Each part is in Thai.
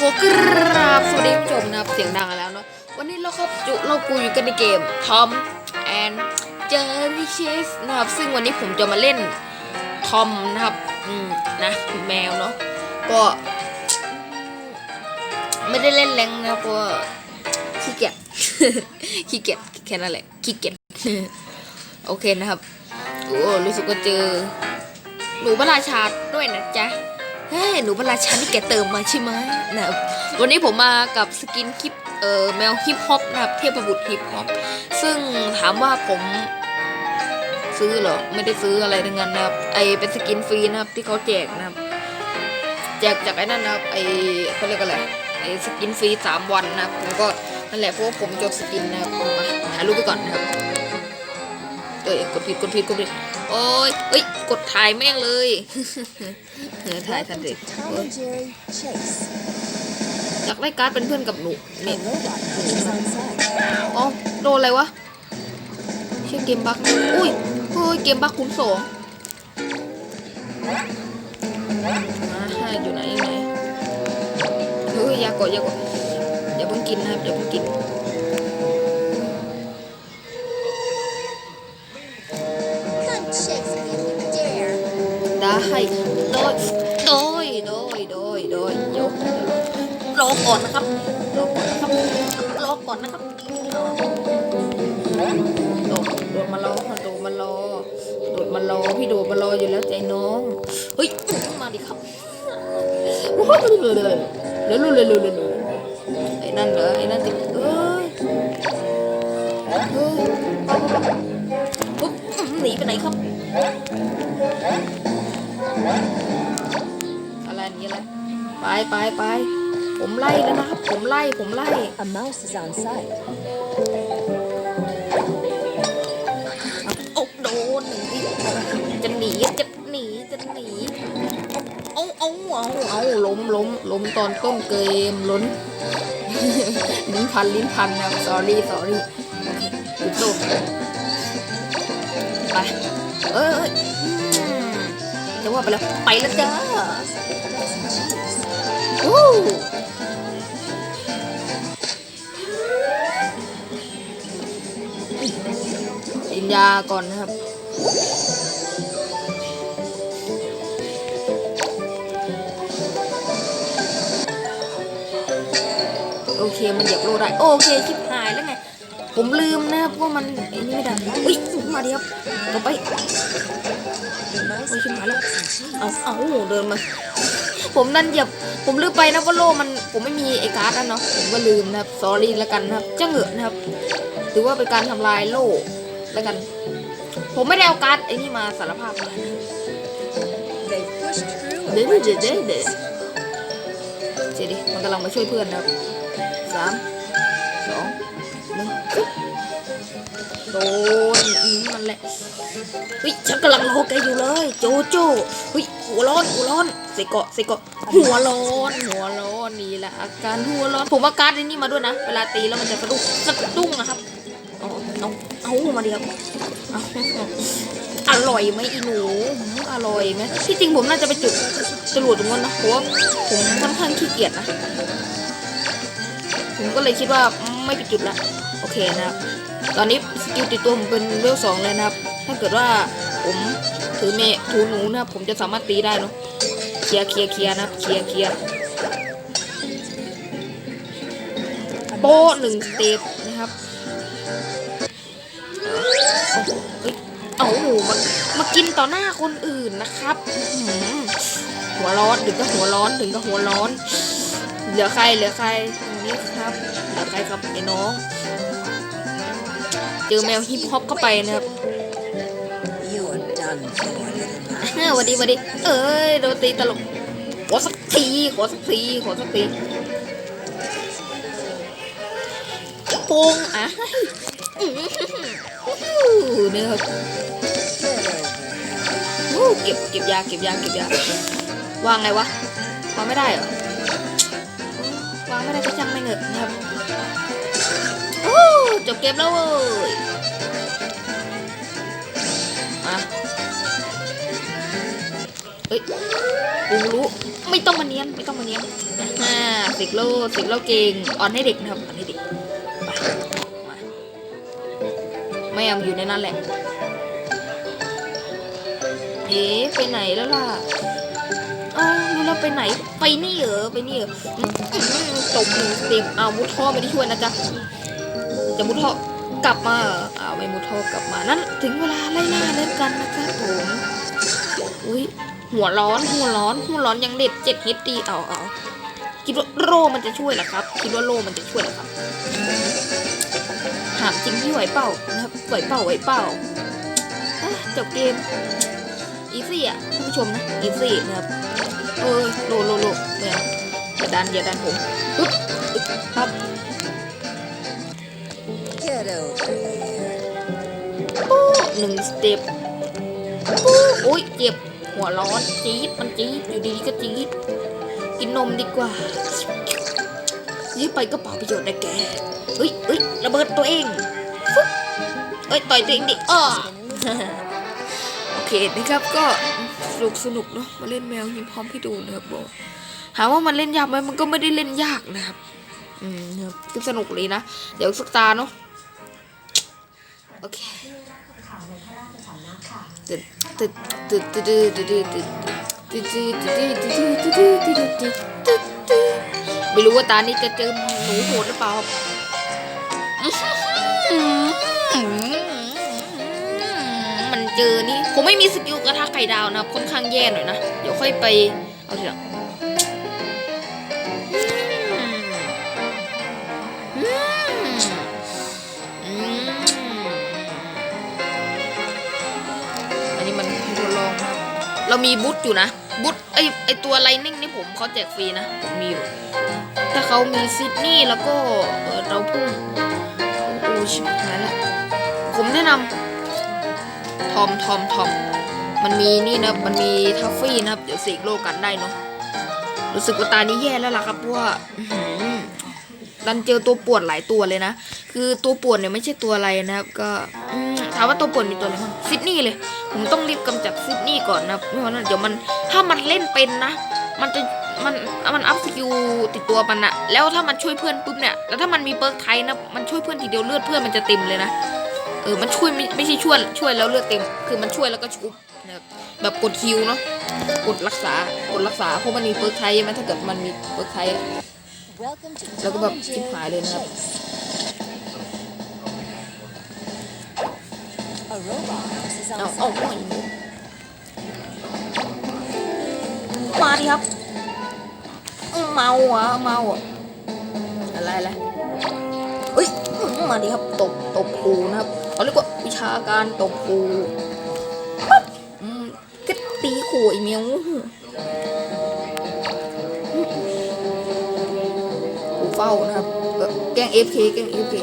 ขอกราบสวัสดีผู้ชมนะครับเสียงดังแล้วเนาะวันนี้เราครับจุเรากูอยู่กันในเกม Tom and Jerry Chase นะครับซึ่งวันนี้ผมจะมาเล่นทอมนะครับอืมนะแมวเนาะก็ไม่ได้เล่นแรงนะเพราะขี้เกียจขี้เกียจแค่นั้นแหละขี้เกียจโอเคนะครับโอ้รู้สึกว่าเจอหนูพระราชาด้วยนะจ๊ะ เฮ้ยหนูพระราชานี่แกเติมมาใช่ไหมนะวันนี้ผมมากับสกินคลิปเอ่อแมวฮิปฮอปนะครับเทพบุตรฮิปฮอปซึ่งถามว่าผมซื้อเหรอไม่ได้ซื้ออะไรทั้งนั้นนะครับไอเป็นสกินฟรีนะครับที่เขาแจกนะครับแจกจากไอ้นั่นนะครับไอเขาเรียกอะไรไอสกินฟรีสามวันนะครับผมก็นั่นแหละเพราะว่าผมจดสกินนะครับมาหารูปไปก่อนนะครับเอ้ยกดผิดกดผิดกดผิด โอ้ยเอ้ย กดถ่ายแม่งเลยเออถ่ายทันที Tom and Jerry Chase. อยากได้การ์ดเป็นเพื่อนกับหนูเนี่ยอ๋อโดนอะไรวะเชื่อเกมบักอุ้ยเฮ้ยเกมบักคุ้มสองมาให้อยู่ไหนไหนเฮ้ยอย่ากดอย่ากดอย่าเพิ่งกินนะครับอย่าเพิ่งกิน โดยโดยโดยโดยยเดี๋ยวรอก่อนนะครับรอก่อนนะครับรอก่อนนะครับโดดโดดมารอโดดมารอโดดมารอพี่โดดมารออยู่แล้วใจน้องเฮ้ยมาดิครับเร็วเร็วเร็วเร็วเร็วเร็วไอ้นั่นเหรอไอ้นั่นติด ไปไปไปผมไล่แล้วนะครับ ผมไล่ผมไล่ A mouse is on site. โอ้โดนหนีจะหนีจะหนีจะหนีเอาเอาเอาเอาล้มล้มล้มตอนต้นเกมล้นลิ้นพันลิ้นพันนะ sorry sorry โอเคหยุดโตไปเอ้ยเอ้ยอืมจะว่าไปแล้วไปแล้วจ้าวู้ กินยาก่อนนะครับ โอเคมันเหยียบโลได้ โอเคชิบหายแล้วไง ผมลืมนะครับว่ามันไอ้นี่ไม่ได้อุ้ยมาดิครับต่อไปโอ้ยชิบหายแล้ว เอาเอาเดินมา ผมนั่นเหยียบ ผมลืมไปนะว่าโลมันผมไม่มีไอ้การ์ดนั่นเนาะผมก็ลืมนะครับสอรี่แล้วกันนะครับจะเหงอะนะครับถือว่าเป็นการทำลายโล่แล้วกัน ผมไม่ได้เอาการ์ดไอ้นี่มาสารภาพนะเลยเดี๋ยวเดี๋ยวเดี๋ยวเจดิมันกำลังมาช่วยเพื่อนนะครับสามสองหนึ่ง ดนอีมันแหละเฮ้ยฉันกำลังรอแกอยู่เลย โจโจ้เฮ้ยหัวร้อนหัวร้อนใส่เกาะใส่เกาะหัวร้อนหัวร้อนนี่แหละอาการหัวร้อนผมว่าการ์ดนี่มาด้วยนะ เวลาตีแล้วมันจะสะดุ้งสะดุ้งนะครับเอาเอาเอามาเดียวอาอร่อยไหมอีหนูอร่อยไหมที่จริงผมน่าจะไปจุดจรวดตรงนั้นนะเพราะว่าผมค่อนข้างขี้เกียจนะผมก็เลยคิดว่าไม่ไปจุดละโอเคนะครับ ตอนนี้สกิลติดตัวผมเป็นเลเวลสองเลยนะครับ ถ้าเกิดว่าผมถือเมถูหนูนะครับ ผมจะสามารถตีได้เนาะเคลียร์เคลียร์เคลียร์นะครับเคลียร์เคลียร์โป้หนึ่งสเต็ปนะครับเอ้ยเอามามากินต่อหน้าคนอื่นนะครับหัวร้อนถึงก็หัวร้อนถึงก็หัวร้อน เหลือใครเหลือใครตรงนี้ครับเหลือใครครับไอ้น้อง เจอแมวฮิปฮอปเข้าไปนะครับ You are done for, little mouse. เออหวัดดีหวัดดี เอ้ยโดนตีตลก ขอสักที ขอสักที ขอสักทีโปงอะอื้อหือเนี่ยครับ Get over. อู้เก็บเก็บยา เก็บยา เก็บยา วางไงวะ วางไม่ได้เหรอ วางไม่ได้ก็ช่างไม่เหนอะนะครับโอ้ จบเกมแล้วเว้ยมาเฮ้ยกูรู้ ไม่ต้องมาเนียน ไม่ต้องมาเนียนนะอ่าสิกโลสิกโลเก่งออนให้เด็กนะครับออนให้เด็กไปมาไม่เอาอยู่ในนั้นแหละเอ๊ะไปไหนแล้วล่ะอ้รู้แล้วไปไหน ไปนี่เหรอ ไปนี่เหรออืมอืมตบหนึ่งเต็ปเอามุดท่อไม่ได้ช่วยนะจ๊ะ จะมุดท่อกลับมาเหรออ้าวไม่มุดท่อกลับมานั่นถึงเวลาไล่ล่าเล่นกันนะครับผมอุ้ยหัวร้อนหัวร้อนหัวร้อนยังเด็ดเจ็ดฮิตดีเอาเอาคิดว่าโรมันจะช่วยหรอครับ คิดว่าโรมันจะช่วยหรอครับถามจริงพี่ไหวเป่านะครับไหวเป่าไหวเป่าจบเกมอีซี่อะท่านผู้ชมนะอีซี่นะครับเอ้ยโลโลโลไม่เอาอย่าดันอย่าดันผมปึ๊บปึ๊บ ปั๊บ Get over here. ปุ๊บหนึ่งสเต็ปปุ๊บโอ้ยเจ็บหัวร้อนจี๊ดมันจี๊ดอยู่ดีๆก็จี๊ดกินนมดีกว่ายื้อไปก็เปล่าประโยชน์นะแกเฮ้ยเฮ้ยระเบิดตัวเองฟึ๊บเอ้ยต่อยตัวเองดิอ้อโอเคนะครับก็สนุกสนุกเนาะมาเล่นแมวยิงพร้อมให้ดูนะครับบอกถามว่ามันเล่นยากไหมมันก็ไม่ได้เล่นยากนะครับ อืมครับก็สนุกเลยนะ เดี๋ยวสักตาเนาะ โอเคตึ๊ดตึ๊ดตึ๊ดตึ๊ดตึ๊ดตึ๊ดตึ๊ดตึ๊ดตึ๊ดตึ๊ดตึ๊ดตึ๊ดตึ๊ดตึ๊ดตึ๊ดตึ๊ดตึ๊ดตึ๊ดตึ๊ดไม่รู้ว่าตานี้จะเจอหนูโหดหรือเปล่าครับมันเจอนี่ผมไม่มีสกิลกระทะไข่ดาวนะครับค่อนข้างแย่หน่อยนะ เดี๋ยวค่อยไปเอาทีหลัง เรามีบุ๊ทอยู่นะบุ๊ทไอไอตัวไลนิ่งนี่ผมเขาแจกฟรีนะผมมีอยู่ ถ้าเขามีซิดนีย์แล้วก็เออเราพุ่งโอ้โหชิบหายละผมแนะนำทอมทอมทอมมันมีนี่นะมันมีทัฟฟี่นะครับ เดี๋ยวเสกโลกันได้เนาะรู้สึกว่าตานี้แย่แล้วล่ะครับเพราะว่าดันเจอตัวปวนหลายตัวเลยนะ คือตัวปวนเนี่ยไม่ใช่ตัวอะไรนะครับ ก็อืม ถามว่าตัวป่วนมีตัวอะไรบ้างซิดนีย์เลย ผมต้องรีบกำจัดซิดนีย์ก่อนนะครับไม่งั้นเดี๋ยวมันถ้ามันเล่นเป็นนะ มันจะมันมันอัพสกิลติดตัวมันอะแล้วถ้ามันช่วยเพื่อนปุ๊บเนี่ยแล้วถ้ามันมีเปิร์กไทยนะมันช่วยเพื่อนทีเดียวเลือดเพื่อนมันจะเต็มเลยนะเออมันช่วยไม่ไม่ใช่ช่วยช่วยแล้วเลือดเต็ม คือมันช่วยแล้วก็ชุบนะครับแบบกดฮิวเนาะกดรักษากดรักษาเพราะมันมีเปิร์กไทยใช่ไหมถ้าเกิดมันมีเปิร์กไทยแล้วก็แบบชิบหายเลยนะครับ A robot house is เอา on เอา site. เอามาดิครับอื้อเมาอะเมาอะอะไรอะไรเอ้ยอื้อมาดิครับตบตบปูนะครับเขาเรียกว่าวิชาการตบปูปั๊บอืมก็ตีขู่ไอ้เมียวกูเฝ้านะครับเออแกล้งเอฟเคแกล้งเอฟเค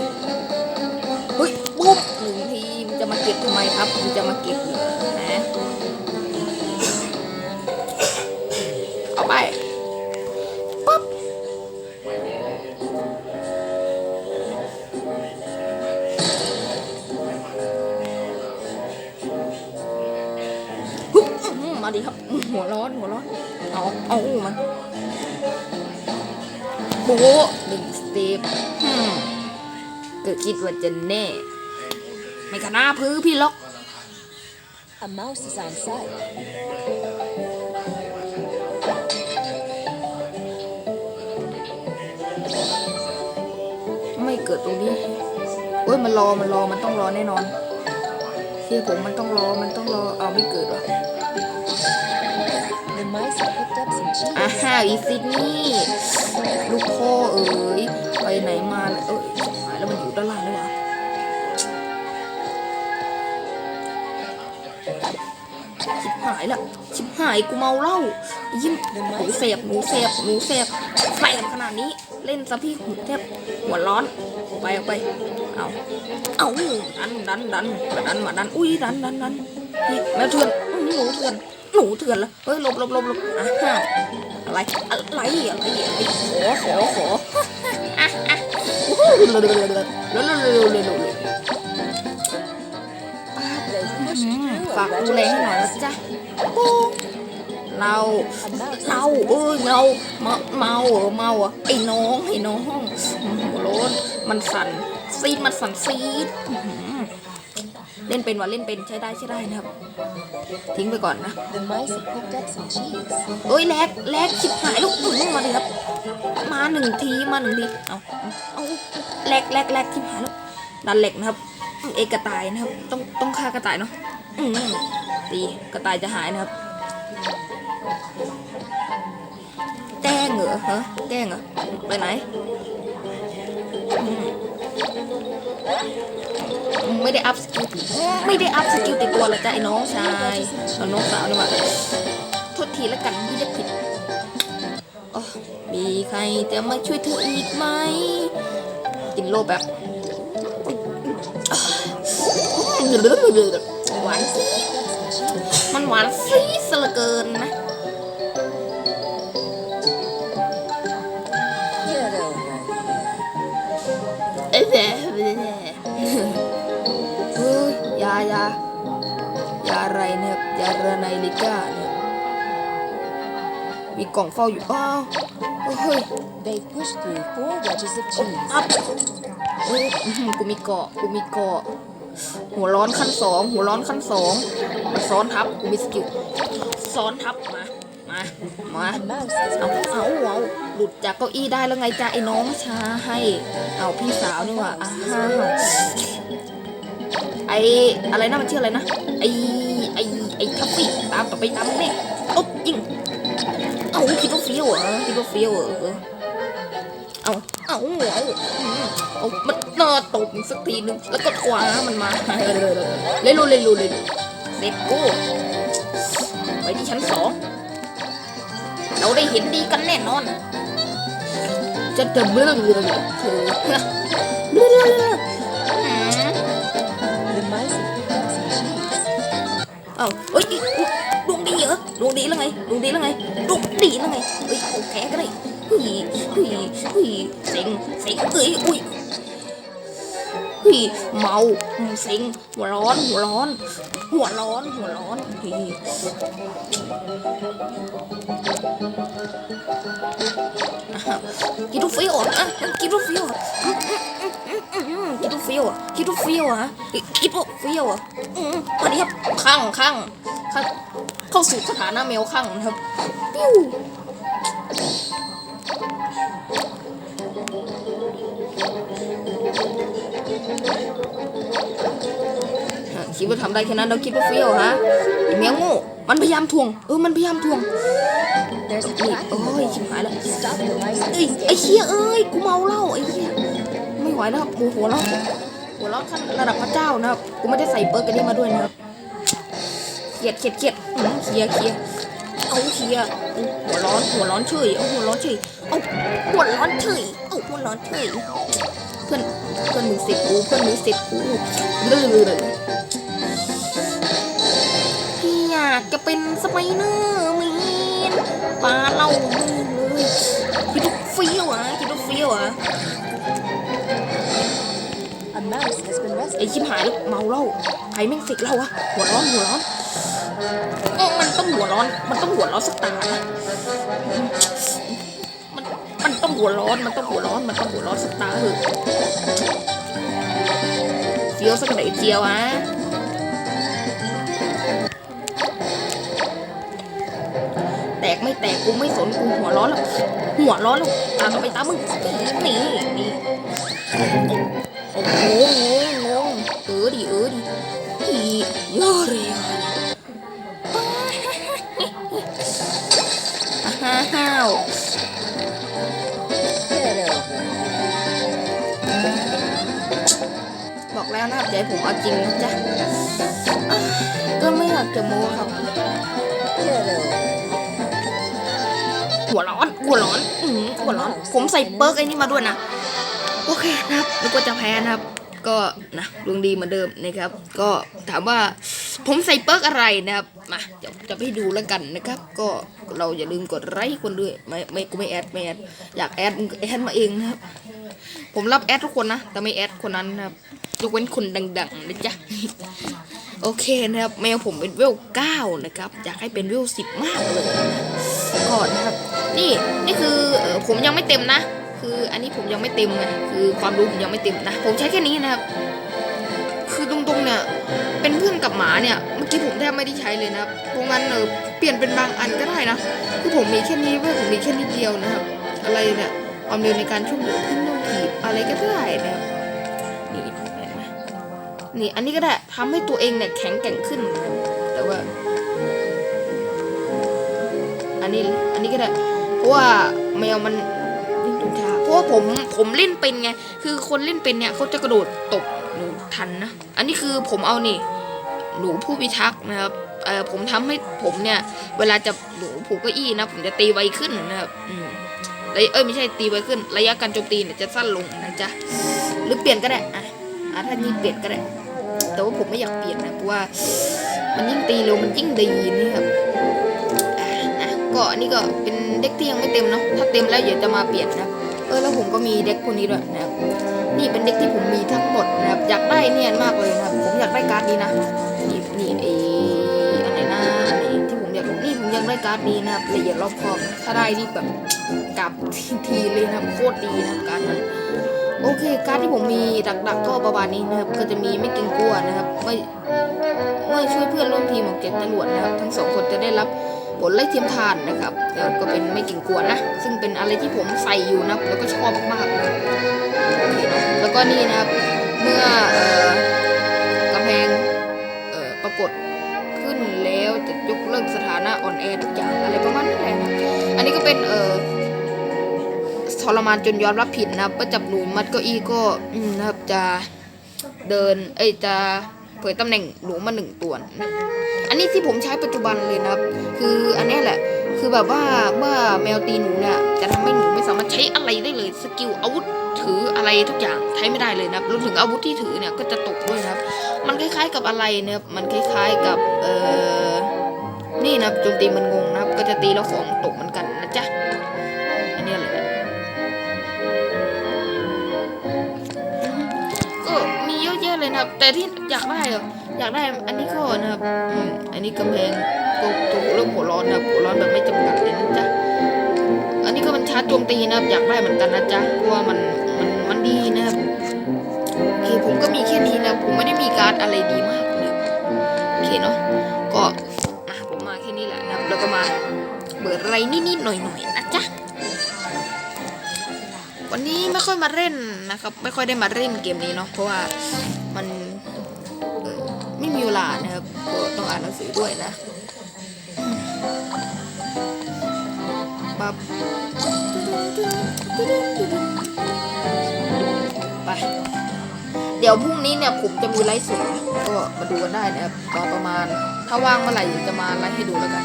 เก็บทำไมครับมันจะมาเก็บเหรอฮะเอาไปปั๊บปุ๊บอื้อหือมาดิครับ หัวร้อนหัวร้อนเอาเอามันโบะหนึ่งสเต็ปอืมก็คิดว่าจะแน่ ไม่ขนาพื้นพี่ล็อก A mouse is on site. ไม่เกิดตรงนี้เอ้ยมันรอมันรอมันต้องรอแน่นอนเชื่อผมมันต้องรอมันต้องรอเอาไม่เกิดวะ The mice have picked up some cheese. อ่าฮะอีซิดนี่ลูกพ่อเอ๋ยไปไหนมาเอ้ยหายแล้วมันอยู่ด้านล่างด้วยวะ ชิบหายละชิบหายกูเมาเหล้ายิ้มหนูเสพหนูเสพหนูเสพแสบขนาดนี้เล่นซะพี่หูแทบหัวร้อนไปเอาไปเอาเอาดันดันดันมาดันมาดันอุ้ยดันดันดันนี่แมวเถื่อนหนูเถื่อนหนูเถื่อนละเฮ้ยลบลบลบลบอะฮะอะไรอะไรอะไรอะไรขอขอขอ ฝาก a ดูแลให้หน่อย regiment. นะจ๊ะปูเราเราเอ้ยเราเมาเมาเหรอเมาอะไอ้น้องไอ้น้องหัวโล้นมันสั่นซีดมันสั่นซีดอื้อหือเล่นเป็นว่ะเล่นเป็นใช้ได้ใช้ได้นะครับ ทิ้งไปก่อนนะ The mice have picked up some cheese. เอ้ยแลกแลกชิบหายลูกอื้อมาเลยครับ มาหนึ่งทีมาหนึ่งทีเอาเอาเอาแลกแลกแลกชิบหายลูกดันเหล็กนะครับอืมเอกกระต่ายนะครับ ต้องต้องฆ่ากระต่ายเนาะอืม ตีกระต่ายจะหายนะครับแกล้งเหรอฮะแกล้งเหรอไปไหนไม่ได้อัพสกิลไม่ได้อัพสกิลติดตัวเหรอจ้ะไอ้น้องชายเอาน้องสาวนี่หว่าโทษทีแล้วกันที่เรียกผิดอ๋อมีใครจะมาช่วยเธออีกไหม กินโลแบบานซีดมันหวานซีดซะเหลือเกินนะ Get over here. เอ้ยแหละเฮ้ยยายายาอะไรเนี่ยยาระไนลิก้าเนี่ยมีกล่องเฝ้าอยู่อ้าวเฮ้ย They've pushed through four wedges of cheese. อัพเอ้ยอื้อหือกูมีเกาะกูมีเกาะ หัวร้อนขั้นสองหัวร้อนขั้นสองมาซ้อนทับกูมีสกิลซ้อนทับมา มา มาเอาเอาเอาหลุดจากเก้าอี้ได้แล้วไงจ้าไอ้น้องชาให้ เอาพี่สาวนี่ว่าอ้าวไออะไรนะมันชื่ออะไรนะไอไอไอทัฟฟี่ตามต่อไปตามนี่อุ๊บยิงเอาคิดว่าเฟี้ยวเหรอคิดว่าเฟี้ยวเหรอ เอาเอาเอาเอามันนอตบสักทีนึง แล้วก็คว้ามันมาเลยเลูเลยลูเลยลูเซ็ตกูไปที่ชั้นสองเราได้เห็นดีกันแน่นอน จะเดิมเรื่องเลยเธอเรื่อง The mice have picked up some cheese. เอาเอ้ยดวงดีเหรอดวงดีแล้วไงดวงดีแล้วไงดวงดีแล้วไงเอ้ยโอเคก็ได้ เฮ้ยเฮ้ยเฮ้ยเซ็งเซ็งเอ้ยอุ้ยเฮ้ยเมาอืมเซ็งหัวร้อนหัวร้อน หัวร้อนหัวร้อนเฮ้ยกินทุกฟิวอะกินทุกฟิวอะกินทุกฟิวอะกินทุกฟิวอะกินทุกฟิวอะตอืมสวัสดีครับข้างข้างข้างเข้าสู่สถานะแมวข้างนะครับปิ้ว คิดว่าทำได้แค่นั้นเราคิดว่าเฟี้ยวฮะไอ้แมวโง่มันพยายามทวง เออ มันพยายามทวง There's a นี่ crack โอ้ in ย the ชิบหายแล้ว Stop the mice. เอ้ยไอ้เชี่ยเอ้ย กูเมาเหล้าไอ้เหี้ยไม่ไหวแล้วครับกูหัวเราะหัวเราะขั้นระดับพระเจ้านะครับ กูไม่ได้ใส่เปิร์กกันนี้มาด้วยนะครับเครียดเครียดเครียดอื้อเคลียร์เคลียร์เอาเคลียร์เอาหัวร้อนหัวร้อนเฉยเอาหัวร้อนเฉยเอาหัวร้อนเฉยเอาหัวร้อนเฉยเพื่อนเพื่อนมึงเสร็จกูเพื่อนมึงเสร็จกูเรื่อยพี่อยากจะเป็นสไปเนอร์แมนปลาเล่ามึงเลยคิดว่าเฟี้ยวอะคิดว่าเฟี้ยวอะไอ rescued. ชิบหายแล้วเมาเหล้าใครแม่งสิกเหล้าวะหัวร้อนหัวร้อนเออมันต้องหัวร้อน มันต้องหัวร้อนสักตานะมันมันต้องหัวร้อนมันต้องหัวร้อนมันต้องหัวร้อนสักตาเถอะเฟี้ยวสักไหนเจียวอะ ไม่แตกกูไม่สนกูหัวร้อนแล้วหัวร้อนแล้วตามไปตามมึงนี่นี่โอ้โหงงงงเออดิเออดิอียอดเลยฮ่าฮ่าวบอกแล้วนะครับเดี๋ยวผมเอาจริงนะจ๊ะก็ไม่อยากจะโม้ครับ Yeah. หัวร้อนหัวร้อนอือหือหัวร้อน ผมใส่เปิร์กไอ้นี่มาด้วยนะ โอเคนะครับนึกว่าจะแพ้นะครับ ก็นะดวงดีเหมือนเดิมนะครับ ก็ถามว่าผมใส่เปิร์กอะไรนะครับ มาเดี๋ยวจะไปดูแล้วกันนะครับ ก็เราอย่าลืมกดไลค์คนด้วย ไม่ไม่กูไม่แอดไม่แอดอยากแอดมึงแอดมาเองนะครับ ผมรับแอดทุกคนนะ แต่ไม่แอดคนนั้นนะครับยกเว้นคนดังๆนะจ๊ะโอเคนะครับแมวผมเป็นเวลเก้านะครับ อยากให้เป็นเวลสิบมากเลยนะก่อนนะครับ นี่นี่คือออผมยังไม่เต็มนะ คืออันนี้ผมยังไม่เต็มไงคือความรู้ผมยังไม่เต็มนะ ผมใช้แค่นี้นะครับ คือตรงๆเนี่ยเป็นเพื่อนกับหมาเนี่ยเมื่อกี้ผมแทบไม่ได้ใช้เลยนะครับเพราะงั้นเออเปลี่ยนเป็นบางอันก็ได้นะคือผมมีแค่นี้เว้ยผมมีแค่นิดเดียวนะครับ อะไรเนี่ยความเร็วในการช่วยเหลือขึ้นต้องถีบอะไรก็ได้นะครับนี่นะนี่อันนี้ก็ได้ทำให้ตัวเองเนี่ยแข็งแกร่งขึ้น แต่ว่า อันนี้อันนี้ก็ได้ ราะว่าแมวมันวิ่งตรงช้าเพราะว่าผมผมเล่นเป็นไง คือคนเล่นเป็นเนี่ยเขาจะกระโดดตบหนูทันนะ อันนี้คือผมเอานี่ หนูผู้พิทักษ์นะครับเอ่อผมทำให้ผมเนี่ย เวลาจะหนูผูกเก้าอี้นะ ผมจะตีไวขึ้นนะครับ อืมระยเอ้ยไม่ใช่ตีไวขึ้น ระยะการโจมตีเนี่ยจะสั้นลงนะจ๊ะหรือเปลี่ยนก็ได้อะอะถ้านี่เปลี่ยนก็ได้แต่ว่าผมไม่อยากเปลี่ยนนะเพราะว่ามันยิ่งตีเร็วมันยิ่งดีนี่ครับอะอะก็อันนี้ก็เป็น เด็กที่ยังไม่เต็มเนาะถ้าเต็มแล้วเดี๋ยวจะมาเปลี่ยนนะเออแล้วผมก็มีเด็กคนนี้ด้วยนะครับนี่เป็นเด็กที่ผมมีทั้งหมดนะครับอยากได้เนี่ยมากเลยนะครับผมอยากได้การ์ดนี้นะนี่นี่ไออันไหนนะอันไหนที่ผมอยากนี่ผมอยากได้การ์ดนี้นะครับละเอียดรอบคอบถ้าได้นี่แบบกลับทีเลยนะโคตรดีนะการ์ดนั้นโอเค การ์ดที่ผมมีดักๆก็ประมาณนี้นะครับ ก็จะมีไม่กรงกลัวนะครับไม่เมื่อช่วยเพื่อนร่วมทีมของเก็บจรวดนะครับ ทั้งสองคนจะได้รับ ผลไล่เทียมทานนะครับแล้วก็เป็นไม่เกรงกวนนะ ซึ่งเป็นอะไรที่ผมใส่อยู่นะแล้วก็ชอบมากๆนะครับโอเคเนอะแล้วก็นี่นะครับ เมื่ออกำแพงเอ่อปรากฏขึ้นแล้วจะยกเลิกสถานะอ่อนแอทุกอย่างอะไรประมาณนั้นแหละอันนี้ก็เป็นเอ่อทรมานจนยอมรับผิดนะครับก็จับหนูมัดเก้าอี้ก็นะครับจะเดิน เอ้ยจะ เผยตำแหน่งหนูมาหนึ่งตัวนะอันนี้ที่ผมใช้ปัจจุบันเลยนะครับ คืออันนี้แหละ คือแบบว่าเมื่อแมวตีหนูเนี่ยจะทำให้หนูไม่สามารถใช้อะไรได้เลยสกิลอาวุธถืออะไรทุกอย่างใช้ไม่ได้เลยนะครับรวมถึงอาวุธที่ถือเนี่ยก็จะตกด้วยนะครับ มันคล้ายๆกับอะไรเนะครับมันคล้ายๆกับเอ่อนี่นะโจมตีมันงงนะครับ ก็จะตีแล้วของตกเหมือนกันนะจ๊ะ เยอะแยะเลยนะครับ แต่ที่อยากได้อะอยากได้อันนี้ก็นะครับอืมอันนี้กำแพงตัวตัวเริ่มหัวร้อนนะครับหัวร้อนแบบไม่จำกัดเลยนะจ๊ะอันนี้ก็มันชาร์จโจมตีนะครับ อยากได้เหมือนกันนะจ๊ะเพราะว่ามันมันมันดีนะครับโอเคผมก็มีแค่นี้นะผมไม่ได้มีการ์ดอะไรดีมากนะโอเคเนาะก็อะผมมาแค่นี้แหละนะครับแล้วก็มาเปิดไรนิดๆหน่อยๆนะจ๊ะวันนี้ไม่ค่อยมาเล่นนะครับ ไม่ค่อยได้มาเล่นเกมนี้เนาะเพราะว่า ม่มีเวลานะครับก็ต้องอ่านหนังสือด้วยนะปั๊บไป เดี๋ยวพรุ่งนี้เนี่ยผมจะมีไลฟ์สดนะก็มาดูกันได้นะครับตอนประมาณ ถ้าว่างเมื่อไหร่จะมาไลฟ์ให้ดูแล้วกัน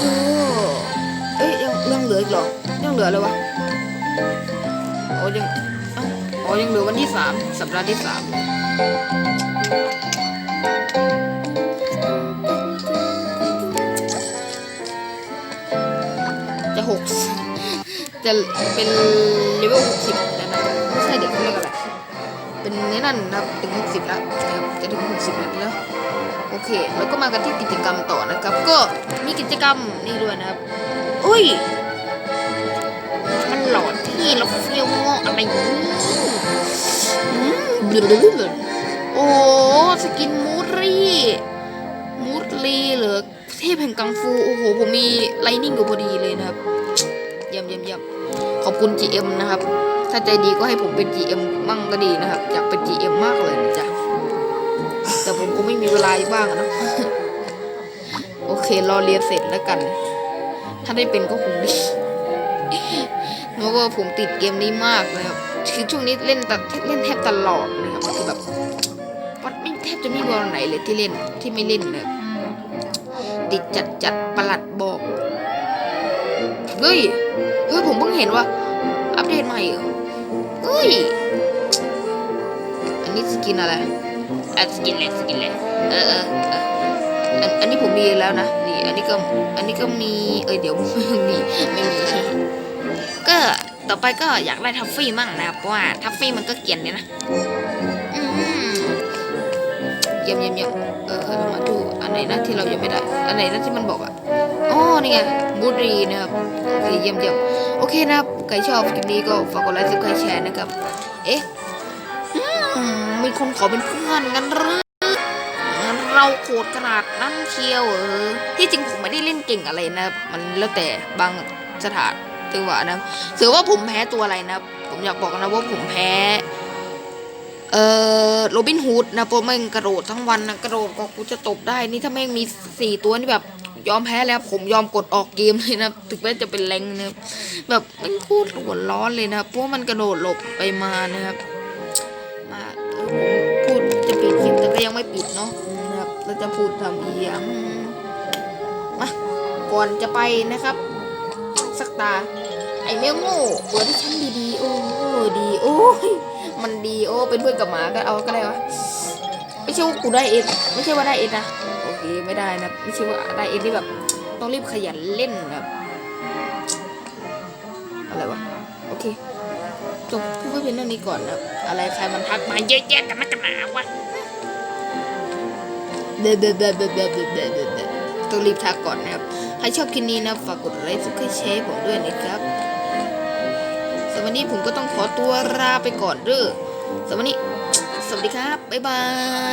โอ้เอ้ยยังยังเหลืออีกเหรอยังเหลือเลยวะ อ้ยังเอ้าอ๋อยังเหลือวันที่สามสัปดาห์ที่สามจะหกจะเป็นเลเวลหกสิบแล้วนะไม่ใช่เด็กเขาเรียกอะไรเป็นนี่นั่นนะครับถึงหกสิบแล้วจะถึงหกสิบแล้วโอเค แล้วก็มากันที่กิจกรรมต่อนะครับ ก็มีกิจกรรมนี่ด้วยนะครับ อุ้ย เราเฟี้ยวงออะไรอย่างนี้อืมบลือโอ้สกินมูดรี่มูดรีเหรอเทพแห่งกังฟู โอ้โห ผมมีไลนิ่งอยู่พอดีเลยนะครับเยี่ยมเยี่ยมเยี่ยมขอบคุณ GM นะครับ ถ้าใจดีก็ให้ผมเป็น GM มั่งก็ดีนะครับ อยากเป็น GM มากเลยจ๊ะแต่ผมก็ไม่มีเวลาบ้างนะโอเครอเรียนเสร็จแล้วกัน ถ้าได้เป็นก็คงดี ราะว่าผมติดเกมนี้มากนะครับคือช่วงนี้เล่นตัดเล่นแทบตลอดนะครับคือแบบวัดไม่แทบจะไม่มีวันไหนเลยที่เล่นที่ไม่เล่นนะครับติดจัดจัดประหลัดบอกเฮ้ยเฮ้ยผมเพิ่งเห็นว่า อัปเดตใหม่เหรอเฮ้ยอันนี้สกินอะไรอะสกินเลยสกินเลยเออเออเอออันอันนี้ผมมีแล้วนะนี่อันนี้ก็อันนี้ก็มีเอ้ยเดี๋ยวไม่มีไม่มี ก็ต่อไปก็อยากได้ทัฟฟี่มั่งนะครับ เพราะว่าทัฟฟี่มันก็เกียนเนี่ยนะเยี่ยมเยี่ยมเยี่ยมเออเรามาดูอันไหนนะที่เรายังไม่ได้ อันไหนนะที่มันบอกอะอ๋อนี่ไงบุรีนะครับโอเคเยี่ยมเยี่ยมโอเคนะครับใครชอบคลิปนี้ก็ฝากกดไลค์ซับสไครต์แชร์นะครับ เอ๊ะมีคนขอเป็นเพื่อนกันหรือเราโคตรขนาดนั้นเชียวเออที่จริงผมไม่ได้เล่นเก่งอะไรนะ มันแล้วแต่บางสถาน จังหวะนะถือว่าผมแพ้ตัวอะไรนะผมอยากบอกนะว่าผมแพ้เอ่อโรบินฮูดนะเพราะแม่งกระโดดทั้งวันนะกระโดดก็กูจะตบได้นี่ถ้าแม่งมีสี่ตัวนี่แบบ ยอมแพ้แล้วผมยอมกดออกเกมเลยนะถึงแม้จะเป็นแรงนะแบบม่งโคตรหัวร้อนเลยนะเพราะมันกระโดดหลบไปมานะครับ มาเออผมพูดจะปิดคลิปแต่ก็ยังไม่ปิดเนาะนะครับเราจะพูดทำเอียงมาก่อนจะไปนะครับ สักตา ไอ้แมวโงูเปิดให้ฉันดีๆโอ้ดีโอ้ยมันดีโอ้เป็นเพื่อนกับหมาก็เอาก็ได้วะไม่ใช่ว่ากูได้เอ็ดไม่ใช่ว่าได้เอ็ดนะโอเคไม่ได้นะไม่ใช่ว่าได้เอ็ดที่แบบ ต้องรีบขยันเล่นแบบอะไรวะโอเคจบพูดไปเป็เรื่องนี้ก่อนนะอะไรใครมันทักมาเยอะแกันนันหนาวะเดเดเดเดเดเดเดต้องรีบทักก่อนนะครับ รชอบคลิปนี้นะฝากกดไลค์ซุปเปอร์แชร์ผมด้วยนะครับสำหรับวันนี้ผมก็ต้องขอตัวลาไปก่อนเด้อสำหรับวันนี้สวัสดีครับ บ๊ายบาย